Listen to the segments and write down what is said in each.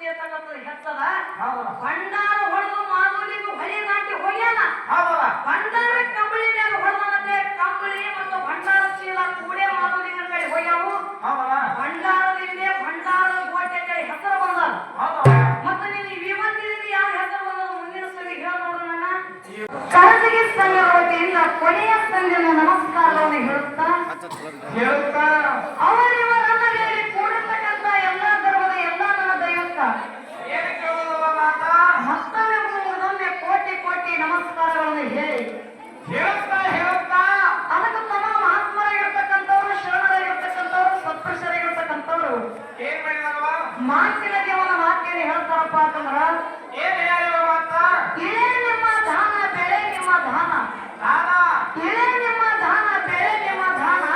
ಶಕ್ತಿ ಅಂತಕ್ಕಂಥದ್ದು ಹೆಚ್ಚದ ಭಂಡಾರ ಹೊಡೆದು ಮಾಧುಲಿಗೂ ಹೊಳೆ ನಾಟಿ ಹೋಗ್ಯಾನ ಭಂಡಾರ ಕಂಬಳಿ ಮೇಲೆ ಹೊಡೆದಂತೆ ಕಂಬಳಿ ಮತ್ತು ಭಂಡಾರ ಚೀಲ ಕೂಡೆ ಮಾಧುಲಿಂಗನ ಕಡೆ ಹೋಗ್ಯಾವು ಭಂಡಾರದಿಂದ ಭಂಡಾರ ಕೋಟೆ ಕಡೆ ಹೆಸರು ಬಂದ ಮತ್ತು ಮತ್ತೆ ನೀನು ವಿಮತಿಯಿಂದ ಯಾವ ಹೆಸರು ಬಂದ ಮುಂದಿನ ಸರಿ ಹೇಳ ನೋಡೋಣ ಕರದಿಗೆ ಸಂಘ ವತಿಯಿಂದ ಕೊನೆಯ ಸಂಘದ ನಮಸ್ಕಾರವನ್ನು ಹೇಳುತ್ತಾ. ಕೇಳುತ್ತಾ ಅವರಿವರಲ್ಲದೆ ಕೂಡಿರ್ತಕ್ಕಂಥ ಎಲ್ಲಾ ಧರ್ಮದ ಎಲ್ಲಾ ನನ್ನ ದೈವಕ್ಕ ಏನು ಕೇಳೋದಲ್ಲ ಮಾತಾ ಮತ್ತೊಮ್ಮೆ ಮುಗಿದೊಮ್ಮೆ ಕೋಟಿ ಕೋಟಿ ನಮಸ್ಕಾರಗಳನ್ನು ಹೇಳಿ ಹೇಳುತ್ತಾ ಹೇಳುತ್ತಾ ಅದಕ್ಕೆ ತಮ್ಮ ಮಹಾತ್ಮರಾಗಿರ್ತಕ್ಕಂಥವ್ರು ಶರಣರಾಗಿರ್ತಕ್ಕಂಥವ್ರು ಸತ್ಪುರುಷರಾಗಿರ್ತಕ್ಕಂಥವ್ರು ಏನ್ ಮಾಡಿದವ ಮಾತಿನ ದೇವನ ಮಾತೇನು ಹೇಳ್ತಾರಪ್ಪ ಅಂತಂದ್ರ ಏನ್ ಹೇಳಿವ ಮಾತಾ ಇಳೆ ನಿಮ್ಮ ಧಾನ ಬೆಳೆ ನಿಮ್ಮ ಧಾನ ನಾನ ಇಳೆ ನಿಮ್ಮ ಧಾನ ಬೆಳೆ ನಿಮ್ಮ ಧಾನ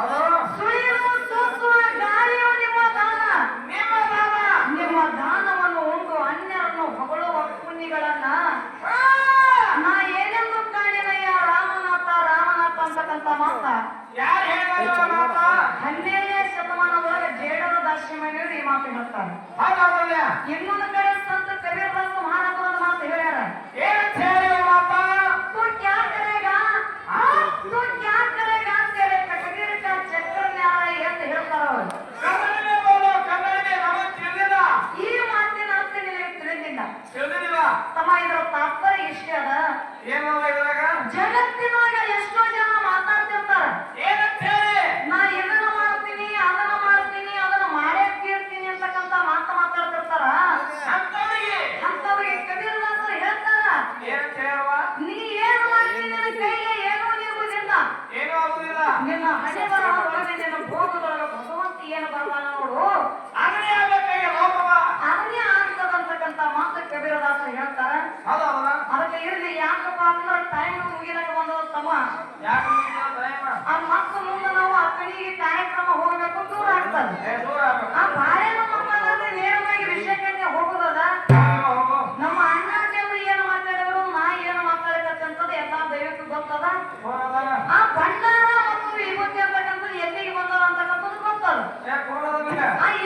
ಅದು ಸುಳಿಯುವ ಸೂಸುವ ಗಾಳಿಯು ನಿಮ್ಮ ದಾನ ನಿಮ್ಮ ನಾನ ನಿಮ್ಮ ದಾನವನ್ನು ಉಂಡು ಅನ್ಯರನ್ನು ಹೊಗಳುವ ಪುಣ್ಯಗಳನ್ನ ಆ! ನಾ ಏನೆಂದು ಕಾಣಿನಯ್ಯ ರಾಮನಾಥ ರಾಮನಾಥ ಅಂತಕ್ಕಂಥ ಮಾತ ಯಾರು ಹೇಳಿದವ ಮಾತಾ ಹನ್ನೆರಡನೇ ಶತಮಾನದೊಳಗೆ ಜೇಡರ ದಾಸಿಮಣಿಯವರು ಈ ಮಾತು ಹೇಳ್ತಾರೆ ಹೌದಲ್ಲ ಇನ್ನೊಂದು ಕಡೆ ನಿನ್ನ ಹಣೆ ಬರಹದೊಳಗೆ ನಿನ್ನ ಭೋಗದೊಳಗೆ ಭಗವಂತ ಏನು ಬರ್ದಾನ ನೋಡು. ಅಂಗಡಿ ಆಗ್ಬೇಕಾಗಿ ಲೋಕವ ಅದನ್ನೇ ಆಗ್ತದಂತಕ್ಕಂತ ಮಾತು ಕಬೀರದಾಸರು ಹೇಳ್ತಾರ. ಅದಕ್ಕೆ ಇರ್ಲಿ ಯಾಕಪ್ಪ ಅಂದ್ರೆ ಟೈಮ್ ತಮ್ಮ. ಆ ಮುಂದೆ ನಾವು ಆ ಕಡೆಗೆ ಕಾರ್ಯಕ್ರಮ ಹೋಗಬೇಕು ದೂರ ಆಗ್ತದೆ. ಏ ದೂರ ಆ ನೇರವಾಗಿ ವಿಷಯಕ್ಕೆ ಹೋಗುದದ. ನಮ್ಮ ಅಣ್ಣ ದೇವರು ಏನು ಮಾತಾಡಿದ್ರು ನಾ ಏನು ಮಾತಾಡಕತ್ತಂತದ್ದು ಎಲ್ಲ ಗೊತ್ತದ? ಆ ಭಂಡಾರ ಮತ್ತು ವಿಭೂತಿ ಅಂತಕ್ಕಂಥದ್ದು ಎಲ್ಲಿಗೆ ಬಂದದ ಅಂತಕ್ಕಂಥದ್ದು ಗೊತ್ತದ ಏ ಹೋಗದಲ್ಲ? ಆ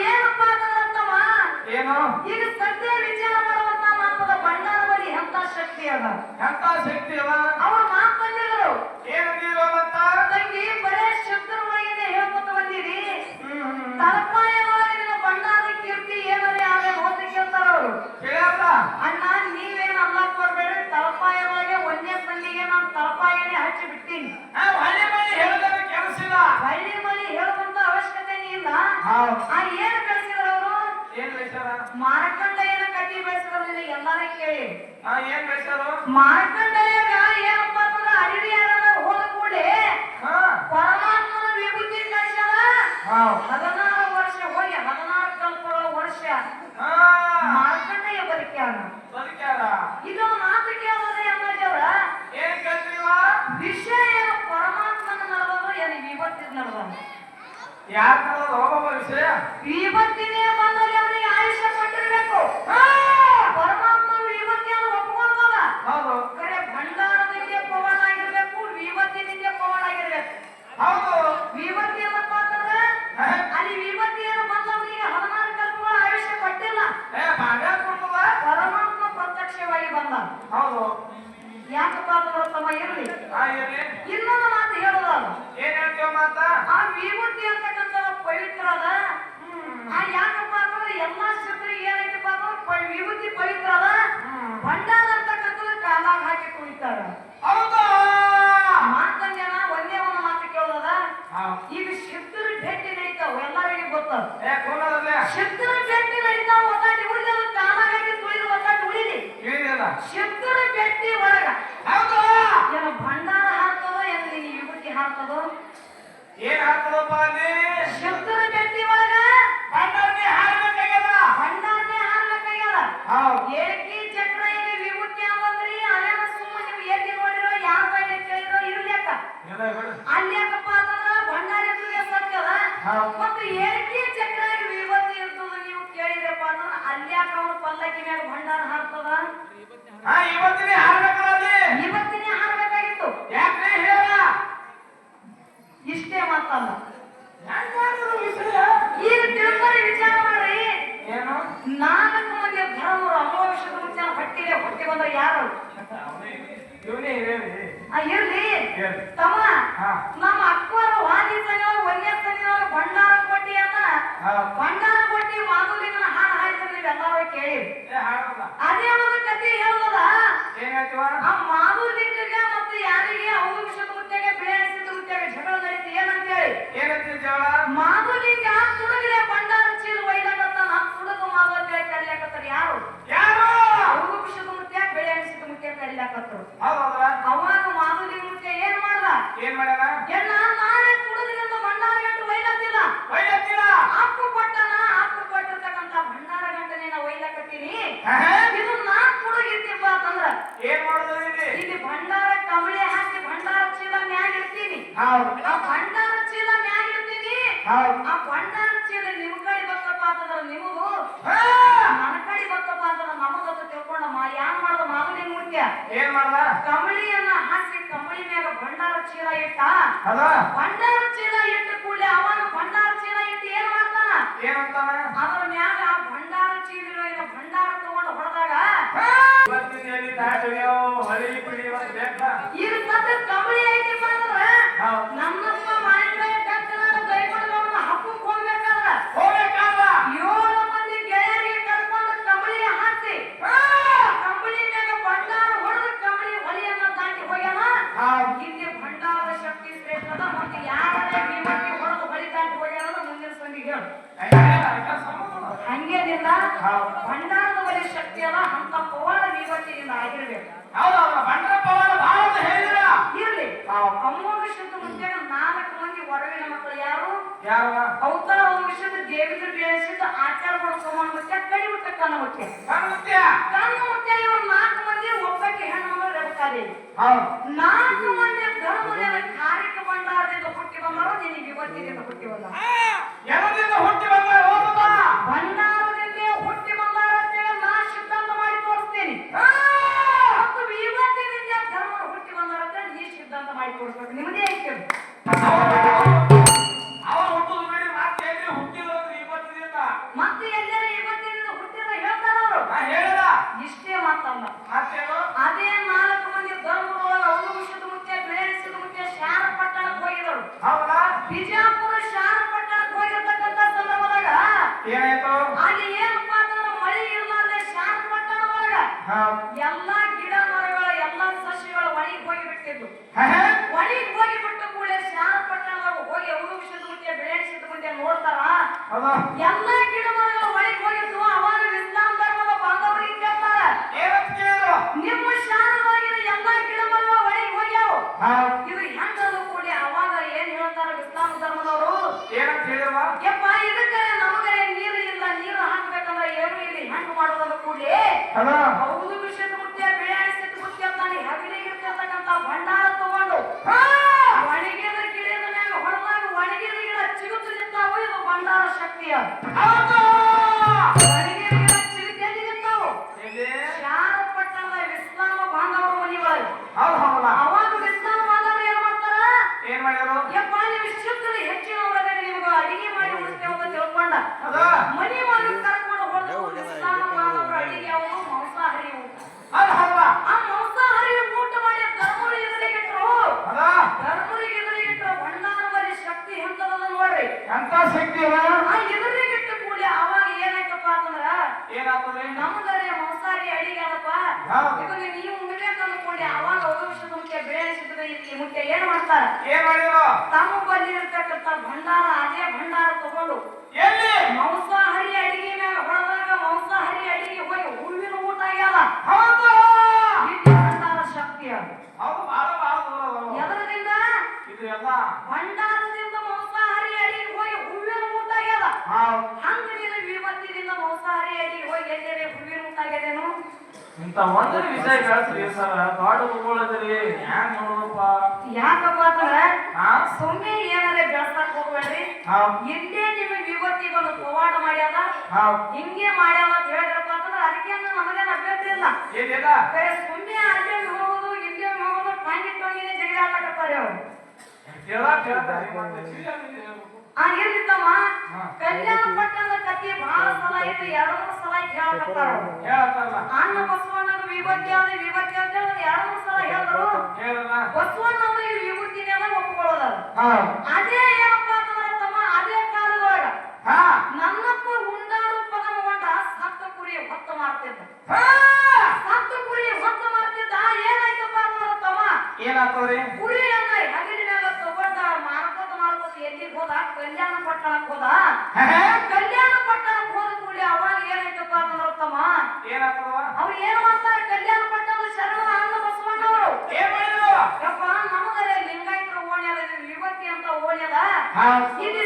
ಏನಪ್ಪ ಅಂತಂತಮ್ಮ ಏನು? ಈಗ ಸದ್ಯ ವಿಚಾರ ಮಾಡುವಂತ ಮಾತದ ಭಂಡಾರ ಬಳಿ ಎಂತ ಶಕ್ತಿ ಅದ? ಎಂತ ಶಕ್ತಿ ಅದ? ಅವ್ರು ಮಾತಂದಿದ್ರು ಏನಂದಿರೋ ಅಂತ ತಂಗಿ ಬರೇ ಶಬ್ದರ ಒಳಗಿಂದ ಹೇಳ್ಕೊತ ಬಂದಿರಿ. ತಲಪಾಯ ಒಳಗಿನ ಭಂಡಾರದ ಕೀರ್ತಿ ಏನರೇ ಆಗ ಅಂತ ಕೇಳ್ತಾರ ಅವರು. ಕೇಳಲ್ಲ ಅಣ್ಣ ನೀವೇನ್ ಅಲ್ಲಕ್ ಕೊಡ್ಬೇಡಿ ತಲಪಾಯ ಒಳಗೆ ಒಂದೇ ಪಲ್ಲಿಗೆ ನಾನು ತಲಪಾಯನೇ ಹಚ್ಚಿ ಬಿಟ್ಟಿನಿ. ಏನ್ ಬೆಳೆಸಿದ್ರು ಅವರು? ಏನ್ ಬೆಳೆಸ್ಯಾರ ಮಾರ್ಕಂಡಯ್ಯನ ಕಟ್ಟಿ ಬೆಳೆಸಿದ್ರು ಎಲ್ಲಾರ ಕೇಳಿ. ಏನ್ ಬೆಳೆಸ್ಯಾರು ಮಾರ್ಕಂಡಯ್ಯಗ ಏನಪ್ಪ ಅಂತಂದ್ರೆ ಅಡವಿಯಾಗ ಹೋದ ಕೂಡಲೇ ಹಾ ಪರಮಾತ್ಮನ ವಿಭೂತಿ ಕಳಿಸ್ಯಾರ ಹೌದು. ಹದಿನಾರು ವರ್ಷ ಹೋಗಿ ಹದಿನಾರು ಕಲ್ಪಗಳ ವರ್ಷ ಹಾ ಮಾರ್ಕಂಡಯ್ಯ ಬದುಕ್ಯಾನ ಬದುಕ್ಯಾರ ಇದು ಮಾತು ಕೇಳೋದ್ರೆ ಅಮ್ಮಜವ್ರ ಏನ್ ಕೇಳ್ತೀವ ವಿಷಯ ಏನು ಪರಮಾತ್ಮನ ನಡೆದದು ಏನು ವಿಭತ್ತಿದ್ ನಡೆದದು ಯಾರ ಹೋಗೋ ವಿಷಯ ವಿಭತ್ತಿನೇ ಬಂದಲ್ಲಿ ಅವನಿಗೆ ಆಯುಷ್ಯ ಕೊಟ್ಟಿರ್ಬೇಕು ಪರಮಾತ್ಮನ ವಿಭತ್ತಿಯನ್ನು ಒಪ್ಕೊಂಡವ ಹೌದು ಕರೆ ಭಂಡಾರದಿಂದ ಪವನ್ ಆಗಿರ್ಬೇಕು ವಿಭತ್ತಿನಿಂದ ಪವನ್ ಆಗಿರ್ಬೇಕು ಹೌದು ವಿಭತ್ತಿ ಏನಪ್ಪ ಅಂತಂದ್ರೆ ಹೇ, ಅಲ್ಲಿ ವಿಭತ್ತಿ ಏನು ಬಂದವನಿಗೆ ಹದಿನಾರು ಕಲ್ಪಗಳ ಆಯುಷ್ಯ ಕೊಟ್ಟಿಲ್ಲ ಏ ಭಾಗ ಕೊಡ್ತದ ಪರಮಾತ್ಮ ಪ್ರತ್ಯಕ್ಷವಾಗಿ ಬಂದ ಹೌದು ಯಾಕಪ್ಪ ಅಂತಂದ್ರೆ ತಮ್ಮ ಇರ್ಲಿ ಆ ಇರ್ಲಿ ಇನ್ನೊಂದು ಮಾತು ಹೇಳೋದಲ್ಲ ಏನ್ ಹೇಳ್ತೀವ ಮಾತ ಆ ವಿಭೂತಿ ಅಂತಕ್ಕಂಥ ಪವಿತ್ರ ಅದ. ಆ ಯಾಕಪ್ಪ ಅಂತಂದ್ರೆ ಎಲ್ಲಾ ಶಬ್ದರಿಗೆ ಏನೈತಪ್ಪ ಅಂತಂದ್ರೆ ಪ- ವಿಭೂತಿ ಪವಿತ್ರ ಅದ. ಭಂಡಾರ ಅಂತಕ್ಕಂಥದ್ದು ಕಾಲಾಗ ಹಾಕಿ ಕುಳಿತಾರ ಹೌದಾ? ಮಾತಂಜನ ಒಂದೇ ಒಂದು ಮಾತು ಕೇಳೋದ. ಈಗ ಶಬ್ದರ ಭೇಟಿ ನಡೀತಾವ ಎಲ್ಲರಿಗೂ ಗೊತ್ತದ ಶಬ್ದರ ಭೇಟಿ ನಡೀತಾವ ಒತ್ತಾಟಿ ಉಳಿದ ಕಾಲಾಗ ಹಾಕಿ ತುಳಿದು ಒತ್ತಾಟಿ ಹೇಳಿದಲ್ಲ ಶಬ್ದರ ಭೇಟಿ ಒಳಗ. ಹೌದು? ಏನು ಭಂಡಾರ ಹಾಕ್ತದೋ ಏನು ಈ ವಿಭೂತಿ ಹಾಕ್ತದೋ ಏನ್ ಆಗ್ತದಪ್ಪ ಅಲ್ಲಿ ಶಬ್ದರ ಭೇಟಿ ಒಳಗ ಪಂಡರ್ನಿ ಹಾಡ್ಬೇಕಾಗ್ಯದ ಭಂಡಾರನೇ ಹಾರ್ಬೇಕಾಗ್ಯದ ಹೌದು ಏಕಿ ಚಕ್ರ ಈಗ ವಿಭೂತಿ ಅಂದ್ರಿ ಅಲ್ಲೇನ ಸುಮ್ಮನೆ ನೀವು ಎಲ್ಲಿ ನೋಡಿರೋ ಯಾರ ಬೈಲಿ ಕೇಳಿರೋ ಇರ್ಲಿಕ್ಕ ಎಲ್ಲ ಬಿಡು. ಅಲ್ಲಿ ಯಾಕಪ್ಪ ಅಂತಂದ್ರ ಭಂಡಾರ ಎದುರಿಗೆ ಸತ್ಯದ ಹೌದು. ಮತ್ತು ಏಕಿ ಚಕ್ರ ಈಗ ವಿಭೂತಿ ಇರ್ತದ ನೀವು ಕೇಳಿದ್ರಪ್ಪ ಅಂದ್ರೆ ಅಲ್ಲಿ ಅವನು ಅವ್ನು ಪಲ್ಲಕ್ಕಿ ಮ್ಯಾಗ ಭಂಡಾರ ಹಾರ್ತದ ಇವತ್ತಿನೇ ಅಲ್ಲಿ. ಇವತ್ತಿನೇ ಹಾರ್ಬೇಕಾಗಿತ್ತು. ಯಾಕೆ ಹೇಳ ಇಷ್ಟೇ ಮಾತಲ್ಲ. ಈಗ ತಿಳ್ಕೊಂಡು ವಿಚಾರ ಮಾಡ್ರಿ ಏನು? ನಾಲ್ಕು ಮಂದಿ ಧರ್ಮರು ಅಮೋಷದ ವಿಚಾರ ಹೊಟ್ಟಿಗೆ ಹೊಟ್ಟಿ ಬಂದ ಯಾರು? ಇರ್ಲಿ. ತಮ್ಮ ಭಂಡಾರ ಕೊಟ್ಟಿ ಮಾಧುಲಿಂಗನ ಹಾಡು ಹಾಡಿದ್ರೆ ನೀವೆಲ್ಲರೂ ಕೇಳಿ ಅದೇ ಒಂದು ಕಥೆ ಹೇಳೋದ ಆ ಮಾಧುಲಿಂಗಗೆ ಮತ್ತೆ ಯಾರಿಗೆ ಅವ್ರ ವಿಷಯದ ಮುತ್ತೆಗೆ ಬೇಯಿಸಿದ ಮುತ್ತೆಗೆ ಜಗಳ ನಡೀತಿ ಏನಂತ ಹೇಳಿ ಏನಂತೀವಿ ಜಗಳ ಮಾಧುಲಿಂಗ ತುಡುಗರೆ ಭಂಡಾರ ಚೀಲ ಒಯ್ದಾಗತ್ತಾನ ತುಡುಗು ಮಾಧು ಅಂತ ಹೇಳಿ ಕರಿಯಾಕತ್ತಾರ ಯಾರು ಯಾರು ಅವ್ರ ವಿಷಯದ ಮುತ್ತೆ ಬೆಳೆ ಅನಿಸಿದ ಮುತ್ತೆ ಕರಿಯಾಕತ್ತರು ಹೌದೌದ್ರ ಅವಾಗ ಮಾಧುಲಿಂಗ ಮುತ್ತೆ ಏನ್ ಮಾಡ್ದ ಏನ್ ಮಾಡ್ಯಾನ ಎಲ್ಲ ನಾಳೆ ತುಡುಗರಿಂದ ಭಂಡಾರ ಗಂಟು ಒಯ್ಲತ್ತಿಲ್ಲ ಒಯ್ಯತ್ತಿಲ್ಲ ಅಪ್ಪು ಕೊಟ್ಟನ ಅಪ್ಪು ಕೊಟ್ಟಿರ್ತಕ್ಕಂತ ಭಂಡಾರ ಗಂಟನೆ ನಾ ಒಯ್ಲಕತ್ತೀನಿ ಆಹಾ. ಇದು ನಾ ತುಡುಗಿರ್ತಿಪ್ಪ ಅಂತಂದ್ರ ಏನ್ ಮಾಡೋದು ಇಲ್ಲಿ ಇಲ್ಲಿ ಭಂಡಾರ ಕಮಳಿ ಹಾಕಿ ಭಂಡಾರ ಚೀಲ ಮ್ಯಾಗ ಇರ್ತೀನಿ ಹೌದು. ಆ ಭಂಡಾರ ಚೀಲ ಮ್ಯಾಗ ಇರ್ತೀನಿ ಹೌದು. ಆ ಭಂಡಾರ ಚೀಲ ನಿಮ್ ಕಡೆ ಬರ್ತಪ್ಪ ಅಂತಂದ್ರ ನಿಮಗೂ. ನನ್ನ ಕಡೆ ಬರ್ತಪ್ಪ ಅಂತಂದ್ರ ತಿಳ್ಕೊಂಡ ಮಾ ಯಾನ್ ಮಾಡ್ದ ಮಾಮೂಲಿ ಮುಖ್ಯ ಏನ್ ಮಾಡ್ದ? ಕಮಳಿಯನ್ನ ಹಾಸಿ ಕಮಳಿ ಮ್ಯಾಗ ಭಂಡಾರ ಚೀಲ ಇಟ್ಟ. ಭಂಡಾರ ಚೀಲ ಇಟ್ಟ ಕೂಡಲೇ ಅವಾಗ ಭಂಡಾರ ಚೀಲ ಇಟ್ಟು ಏನ್ ಮಾಡ್ತಾನ? ಏನಂತಾನ? ಅದ್ರ ಮ್ಯಾಗ ಭಂಡಾರ ಚೀಲ ಭಂಡಾರ ತಗೊಂಡು ಹೊಡೆದಾಗ. ಇವತ್ತಿನ ಭಂಡಾರದ ಬಳಿ ಶಕ್ತಿ ಅಂತ ಪವಾಡ ವಿಭಕ್ತಿಯಿಂದ ಆಗಿರ್ಬೇಕು. ಹೌದೌದು ಬಂಡ್ರ ಪವಾಡ ಬಹಳ ಅಂತ ಹೇಳಿದ್ರ? ಇರ್ಲಿ. ಅಮೋಘ ಶುದ್ಧ ಮುಂದೆ ನಾಲ್ಕು ಮಂದಿ ಹೊರಗಿನ ಮಕ್ಕಳು ಯಾರು? ಯಾವ ವಿಷಯದ ದೇವಿದ್ರ ಬೇಯಿಸಿದ ಆಚಾರ ಮತ್ತೆ ಕಡಿ ಬಿಟ್ಟ ಕಣ್ಣ ಕಣ್ಮುತ್ಯ ಕಣ್ಣ ಇವ್ರು ನಾಲ್ಕು ಮಂದಿ ಒಬ್ಬಕ್ಕೆ ಹೆಣ್ಣು ಮಗಳು ನಾಲ್ಕು ಮಂದಿ ಧರ್ಮದ ಭಂಡಾರದಿಂದ ಹುಟ್ಟಿ ಬಂದವರು ನಿನಗೆ ಇವತ್ತಿನಿಂದ ಹುಟ್ಟಿ ಬಂದ ಹುಟ್ಟಿ ಬಂದ ಮತ್ತೆ ಎಲ್ಲರೂ ಇವತ್ತಿನಿಂದ ಹುಟ್ಟಿದ ಹೇಳ್ತಾರ ಅವರು? ನಾ ಹೇಳದ ಇಷ್ಟೇ ಮಾತಲ್ಲ. ಮತ್ತೇನು ಅದೇ ನಾಲ್ಕು ಮಂದಿ ಧರ್ಮದೊಳಗ ಅವರು ಮುಖ್ಯ ಮುಖ್ಯ ಶಾರ ಪಟ್ಟಣಕ್ಕೆ ಹೋಗಿದರು ಹೌದಾ? ಬಿಜಾಪುರ ಶಾರ ಪಟ್ಟಣಕ್ಕೆ ಹೋಗಿರ್ತಕ್ಕಂಥ ಸಂದರ್ಭದಾಗ ಏನಾಯ್ತು? ಅಲ್ಲಿ ಏನಪ್ಪಾ ಅಂತಂದ್ರೆ ಮಳಿ ಇರ್ಲಾರ್ದೆ ಶಾರ ಪಟ್ಟಣ ಒಳಗ ಹೌದು ಎಲ್ಲಾ ಗಿಡ ಮರಗಳ ಎಲ್ಲಾ ಸಸ್ಯಗಳ ಒಣಗಿ ಹೋಗಿ ಬಿಟ್ಟಿದ್ದು. ಒಣಗಿ ಹೋಗಿ ಬಿಟ್ಟ ಶಾರ ಪಟ್ಟಣದಾಗ ಹೋಗಿ ಅವರು ಬೆಳೆಸಿದ ಮುಂದೆ ನೋಡ್ತಾರ? ಎಲ್ಲಾ ಗಿಡ ಮರಗಳು ಒಣಗಿ ಹೋಗಿದ್ವು ಅವಾಗ ಇಸ್ಲಾಂ ಧರ್ಮದ ಬಾಂಧವರಿಗೆ ಕೇಳ್ತಾರ ಏನಂತ ಕೇಳಿದ್ರು ನಿಮ್ಮ ಶಾರದೊಳಗಿನ ಎಲ್ಲಾ ಗಿಡ ಮರಗಳು ಒಣಗಿ ಹೋಗ್ಯಾವ ಹೌದು ಇದು ಹೆಂಗದು ಕೂಡಿ ಅವಾಗ ಏನ್ ಹೇಳ್ತಾರ ಇಸ್ಲಾಂ ಧರ್ಮದವರು ಏನಂತ ಹೇಳಿರುವ ಯಪ್ಪ ಇದಕ್ಕೆ ನಮಗೆ ನೀರು ಇಲ್ಲ ನೀರು ಹಾಕ್ಬೇಕಂದ್ರೆ ಏನು ಹೌದಾ ವಿಷಯದ ಮುಖ್ಯ ತಾನೆ ಭಂಡಾರ ತಗೊಂಡು ಹಾ. ಒಣಗಿದ ಗಿಡದ ಮ್ಯಾಗ ಹೊಡೆದಾಗ ಒಣಗಿದ ಗಿಡ ಚಿಗುತ್ತು ನಿಂತಾವು ಇದು ಭಂಡಾರ ಶಕ್ತಿ ಅದು ಹೌದು ಒಣಗಿದ ಗಿಡ ಚಿಗುತ್ತು ಎಲ್ಲಿ ನಿಂತಾವು ಎಲ್ಲಿ? ಶಾರ ಪಟ್ಟಣದ ಇಸ್ಲಾಮ ಬಾಂಧವರ ಮನಿ ಒಳಗೆ ಹೌದು ಹೌದಾ ಅವಾಗ ಇಸ್ಲಾಮ ಬಾಂಧವರು ಏನ್ ಮಾಡ್ತಾರ ಏನ್ ಮಾಡ್ಯಾರು ಯಪ್ಪ ನೀವು ಶುದ್ಧರು ಹೆಚ್ಚಿನ ಒಳಗಡೆ ನಿಮ್ಗೆ ಅಡಿಗೆ ಮಾಡಿ ಉಳಿಸ್ತೇವೆ ಅಂತ ತಿಳ್ಕೊಂಡ ಹೌದಾ ಮನಿ ಒಳಗೆ ಕರ್ಕೊಂಡು ಹೋದ ಇಸ್ಲಾಮ ಬಾಂಧವರು ಅಡಿಗೆ ಅವು ಮಾಂಸಾಹಾರಿ ಊಟ ಹೌದು ಹೌದಾ ಆ ಮಾಂಸಾಹಾರಿ ಊಟ ಮಾಡಿ ಧರ್ಮರು ಎದುರಿಗಿಟ್ರು ಹೌದಾ ಧರ್ಮರಿಗೆ ಎದುರಿಗಿಟ್ರು ಭಂಡಾರ ಬರೀ ಶಕ್ತಿ ಎಂತದ ನೋಡ್ರಿ ಎಂತ ಶಕ್ತಿ ಅದ ಆ ಎದುರಿಗಿಟ್ಟ ಕೂಡಲೇ ಅವಾಗ ಏನಾಯ್ತಪ್ಪ ಅಂತಂದ್ರ ಏನಾಗ್ತದೆ ನಮ್ಮದರೆ ಮಾಂಸಾಹಾರಿ ಅಡಿಗೆ ಅದಪ್ಪ ಇದನ್ನ ನೀವು ಉಣ್ಬೇಕು ಅಂದ್ಕೊಂಡೆ ಅವಾಗ ಅವಕಾಶ ಮುಖ್ಯ ಬೆಳೆ ಸಿದ್ಧ ಇಲ್ಲಿ. ಮುಖ್ಯ ಏನು ಮಾಡ್ತಾರ? ಏನ್ ಮಾಡಿದ್ರು? ತಮ್ಮ ಬಂದಿರತಕ್ಕಂತ ಭಂಡಾರ ಅದೇ ಭಂಡಾರ ತಗೊಂಡು ಎಲ್ಲಿ? ಮಾಂಸಾಹಾರಿ ಅಡಿಗೆ ಮ್ಯಾಗ ಹೊಡೆದಾಗ ಮಾಂಸಾಹಾರಿ ಅಡಿಗೆ ಹೋಗಿ ಹುಲ್ಲಿನ ಊಟ ಆಗ್ಯಾದ. ಹೌದು! ಭಂಡಾರ ಶಕ್ತಿ ಅದು. ಹೌದು ಬಹಳ ಬಹಳ. ಎದರದಿಂದ? ಇದು ಎಲ್ಲ? ಭಂಡಾರದಿಂದ ಮಾಂಸಾಹಾರಿ ಅಡಿಗೆ ಹೋಗಿ ಹುಲ್ಲಿನ ಊಟ ಆಗ್ಯಾದ. ಹಂಗ ನೀನು ವಿಪತ್ತಿನಿಂದ ಮಾಂಸಾಹಾರಿ ಅಡಿಗೆ ಹೋಗಿ ಎಲ್ಲೇ ಹುಲ್ಲಿನ ಊಟ ಆಗ್ಯದೇನು? ಇಂತ ಒಂದು ವಿಷಯ ಬೆಳೆಸ್ರಿ ಸರ್. ದೊಡ್ಡ ಗುರುಗಳದ್ರಿ ಹ್ಯಾಂಗ್ ನೋಡೋದಪ್ಪ ಯಾಕಪ್ಪ ಅಂದ್ರೆ ಸೊಮ್ಮೆ ಸುಮ್ಮನೆ ಏನಾರೇ ಬೆಳ್ಸಕ್ ಹೋಗ್ಬೇಡ್ರಿ. ಹೌದು ನಿಮಗೆ ವಿಭತ್ತಿಗೆ ಒಂದು ಪವಾಡ ಮಾಡ್ಯಾದ ಹಿಂಗೆ ಮಾಡ್ಯಾವ ಅಂತ ಹೇಳಿದ್ರಪ್ಪ ಅಂತಂದ್ರೆ ಅದಕ್ಕೆ ನಮಗೇನು ಅಭ್ಯರ್ಥಿ ಇಲ್ಲ. ಏನಿಲ್ಲ ಬರೀ ಸುಮ್ಮನೆ ಅಲ್ಲೇ ಹೋಗೋದು ಇಲ್ಲೇ ಹೋಗೋದು ಪಾಂಡಿ ಟೋಂಗಿನೇ ಜಗಳ ಆಡ್ಲಕತ್ತಾರೆ ಅವರು ಕೇಳ ಕೇಳ್ತಾರೆ ಆ. ಕಲ್ಯಾಣ ಪಟ್ಟಣದ ಕಥೆ ಬಹಳ ಸಲ ಐತಿ ಎರಡು ಮೂರು ಸಲ ಹೇಳ್ತಾರ ಅಣ್ಣ ಬಸವಣ್ಣನ ವಿಭಕ್ತಿ ಆದ ವಿಭಕ್ತಿ ಅಂತ ಹೇಳಿ ಎರಡು ಮೂರು ಸಲ ಹೇಳಿದ್ರು ಹೇಳಲ್ಲ ಬಸವಣ್ಣವ್ರಿಗೆ ವಿಭೂತಿನೆಲ್ಲ ಒಪ್ಕೊಳ್ಳೋದ ಹಾ. ಅದೇ ಏನಪ್ಪ ಅಂತಂದ್ರ ತಮ್ಮ ಅದೇ ಕಾಲದೊಳಗ. ನನ್ನಪ್ಪ ಪದ ಮಗೊಂಡ ಸತ್ತ ಕುರಿ ಹೊತ್ತ ಮಾಡ್ತಿದ್ದ ಹಾ. ಸತ್ತ ಕುರಿ ಹೊತ್ತ ಮಾಡ್ತಿದ್ದ ಏನಾಯ್ತಪ್ಪ ಅಂತಂದ್ರ ತಮ್ಮ ಏನಾಗ್ತದ್ರಿ ಕುರಿಯನ್ನ ಹೋದ ಕಲ್ಯಾಣ ಪಟ್ಟಣಕ್ಕೆ ಹೋದ. ಕಲ್ಯಾಣ ಪಟ್ಟಣಕ್ಕೆ ಹೋದ ಕೂಡಲೇ ಅವಾಗ ಏನಾಯ್ತಪ್ಪ ಅಂತಂದ್ರ ಅವ್ರು ಏನ್ ಮಾಡ್ತಾರೆ? ಕಲ್ಯಾಣ ಪಟ್ಟಣದ ಶರಣ ಬಸವಣ್ಣವರು ಏನ್ ಮಾಡಿದ್ರು? ಯಪ್ಪ ನಮಗರೆ ಲಿಂಗಾಯತರ ಅಂತ ಓಣ್ಯದ. ಹಾ. ಇಲ್ಲಿ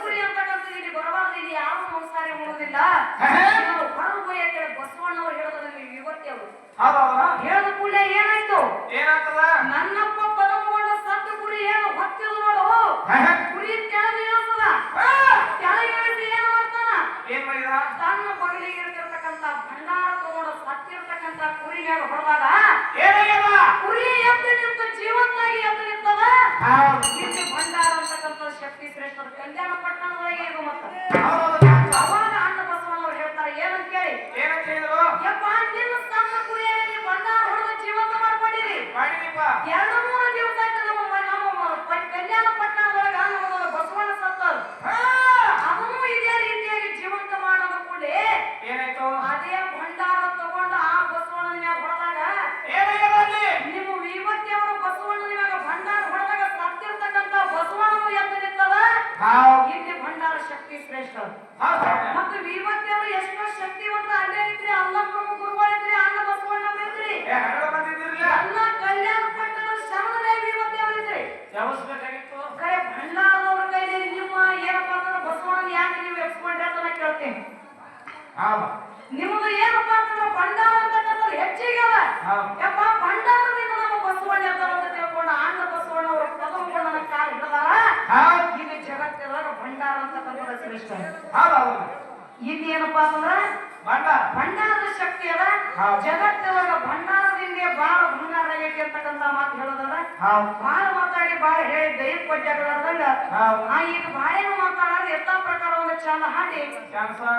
ಕುರಿ ಅಂತಕ್ಕಂಥ ಇಲ್ಲಿ ಬರಬಾರ್ದು ಇಲ್ಲಿ ಯಾವ ಸಂಸಾರಿ ಉಳಿದಿಲ್ಲ ಹೇ, ಹೇ. ಹೊರಗೋಯಕ್ಕೆ ಬಸವಣ್ಣವ್ರು ಹೇಳೋದ್ರ ವಿಭಕ್ತಿ ಅವರು. ಹೌದೌದ ಹೇಳಿದ ಕೂಡಲೇ ಏನಾಯ್ತು? ಏನಾಗ್ತದ? ನನ್ನಪ್ಪ ಪದಮಗೊಂಡ ಸಂತ ಕುರಿ ಏನು ಹೊತ್ತಿಲ್ಲ ನೋಡು ಹೇ, ಹೇ. ಕುರಿ ಕೆಳಗೆ ಇಳಿಸ್ತದ ಹಾ. ಕೆಳಗೆ ಇಳಿಸಿ ಏನ್ ಮಾಡ್ತಾನ? ಏನ್ ಮಾಡಿದ ತನ್ನ ಬಗಲಿಗೆ ಇರ್ತಿರ್ತಕ್ಕಂಥ ಭಂಡಾರ ತಗೊಂಡು ಸತ್ತಿರ್ತಕ್ಕಂಥ ಕುರಿ ಮ್ಯಾಗ ಹೊಡೆದಾಗ ಏನಾಗ್ಯದ ಕುರಿ ಎದ್ದು ನಿಂತು ಜೀವಂತಾಗಿ ಎದ್ದು ನಿಂತದ ಹೌದು ಇಲ್ಲಿ ಭಂಡಾರ ಅಂತಕ್ಕಂಥ ಶಕ್ತಿ ಶ್ರೇಷ್ಠರು ಕಲ್ಯಾಣ ಪಟ್ಟಣದೊಳಗೆ ಇದು ಮತ್ತ ಹೌದೌದು ಅವಾಗ ಅಣ್ಣ ಬಸವಣ್ಣವ್ರು ಹೇಳ್ತಾರೆ ಏನಂತ ಕೇಳಿ ಏನಂತ ಹೇಳಿದ್ರು ಯಪ್ಪ ನಿನ್ನ ಸಣ್ಣ ಕುರಿಯಲ್ಲಿ ಭಂಡಾರ ಹೊಡೆದು ಜೀವಂತ ಮಾಡ್ಕೊಂಡಿರಿ ಮಾಡಿದೀಪ ಎರಡು ಮೂರು ದಿವಸ ಆಯ್ತು ನಮ್ಮ ಮ- ನಮ್ಮ ಮ- ಪ- ಕಲ್ಯಾಣ ಪಟ್ಟಣದೊಳಗ ನಮ್ಮ ಬಸವಣ್ಣ ಸತ್ತರು ಹಾ. ಅದನ್ನು ಇದೇ ರೀತಿಯಾಗಿ ಜೀವಂತ ಮಾಡೋದು ಕೂಡಲೇ ಏನಾಯ್ತು ಅದೇ ಭಂಡಾರ ತಗೊಂಡು ಆ ಬಸವಣ್ಣನ ಮ್ಯಾಗ ಹೊಡೆದಾಗ ಏನಾಗ್ಯದ ಅಲ್ಲಿ ನಿಮ್ಮ ವಿಭಕ್ತಿಯವರು ಬಸವಣ್ಣನ ಮ್ಯಾಗ ಭಂಡಾರ ಹೊಡೆದಾಗ ಸತ್ತಿರ್ತಕ್ಕಂಥ ಬಸವಣ್ಣನು ಎದ್ದು ನಿಂತದ ಹೌದು ಇಲ್ಲಿ ಭಂಡಾರ ಶಕ್ತಿ ಶ್ರೇಷ್ಠ ಹೌದು ಮತ್ತು ವಿಭಕ್ತಿಯವರು ಎಷ್ಟೋ ಶಕ್ತಿವಂತ ಅಲ್ಲೇ ಇದ್ರಿ ಅಲ್ಲ ಪ್ರಮುಖ ಗುರುಗಳಿದ್ರಿ ಅಣ್ಣ ಬಸವಣ್ಣ ಇದ್ರಿ ಏ ಹರಡ ಬಂದಿದ್ದಿರಲಿಲ್ಲ ಎಲ್ಲ ಕಲ್ಯಾಣ ಪಟ್ಟಣ ಶರಣರೇ ವಿಭಕ್ತಿಯವರಿದ್ರಿ ಯಾವಸ್ಬೇಕಾಗಿತ್ತು ಕರೆ ಭಂಡಾರದವ್ರ ಕೈಲಿ ನಿಮ್ಮ ಏನಪ್ಪಾ ಅಂದ್ರೆ ಬಸವಣ್ಣನ ಯಾಕೆ ನೀವು ಎಪ್ಸ್ಕೊಂಡ್ರೆ ಅಂತ ನಾ ಕೇಳ್ತೀನಿ ಹೌದು ನಿಮ್ಮದು ಏನಪ್ಪಾ ಅಂತಂದ್ರೆ ಭಂಡಾರ ಅಂತಕ್ಕಂಥದ್ದು ಹೆಚ್ಚಿಗೆ ಅದ ಹೌದು ಯಪ್ಪ ಭಂಡಾರದಿಂದ ನಮ್ಮ ಬಸವಣ್ಣ ಎದ್ದಾರ ಅಂತ ತಿಳ್ಕೊಂಡು ಅಣ್ಣ ಬಸವಣ್ಣವರು ಪದಮಗೊಂಡ ನನ್ನ ಕಾಲು ಹಿಡಿದಾರ ಹೌದು ಇಲ್ಲಿ ಜಗತ್ತಿದಾಗ ಭಂಡಾರ ಅಂತಕ್ಕಂಥದ್ದು ಶ್ರೇಷ್ಠ ಹೌದು ಹೌದು ಅಂತಂದ್ರೆ ಬಂಡ ಭಂಡಾರದ ಶಕ್ತಿ ಅದ. ಹೌದು. ಜಗತ್ತಿದಾಗ ಭಂಡಾರದಿಂದ ಬಾಳ ಬಂಗಾರ ಆಗೈತಿ ಅಂತಕ್ಕಂತ ಮಾತು ಹೇಳೋದದ ಬಾಳ ಮಾತಾಡಿ ಬಾಳ ಹೇಳಿ ದೈವ ಹೌದು ಆ ಈಗ ಬಾಳೆನ ಮಾತಾಡೋದು ಎಲ್ಲ ಪ್ರಕಾರ ಒಂದು ಚಾಲ ಹಾಡಿ.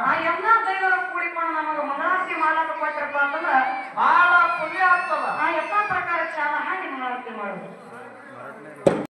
ಆ ಎಲ್ಲಾ ದೈವರು ಕೂಡಿಕೊಂಡು ನಮಗ ಮಂಗಳಾರತಿ ಮಾಡ್ಲಾಕ ಕೊಟ್ಟರಪ್ಪ ಅಂತಂದ್ರ ಬಹಳ ಪುಣ್ಯ ಆಗ್ತದ. ಆ ಎಲ್ಲಾ ಪ್ರಕಾರ ಚಾಲ ಹಾಡಿ ಮಂಗಳಾರತಿ ಮಾಡೋದು.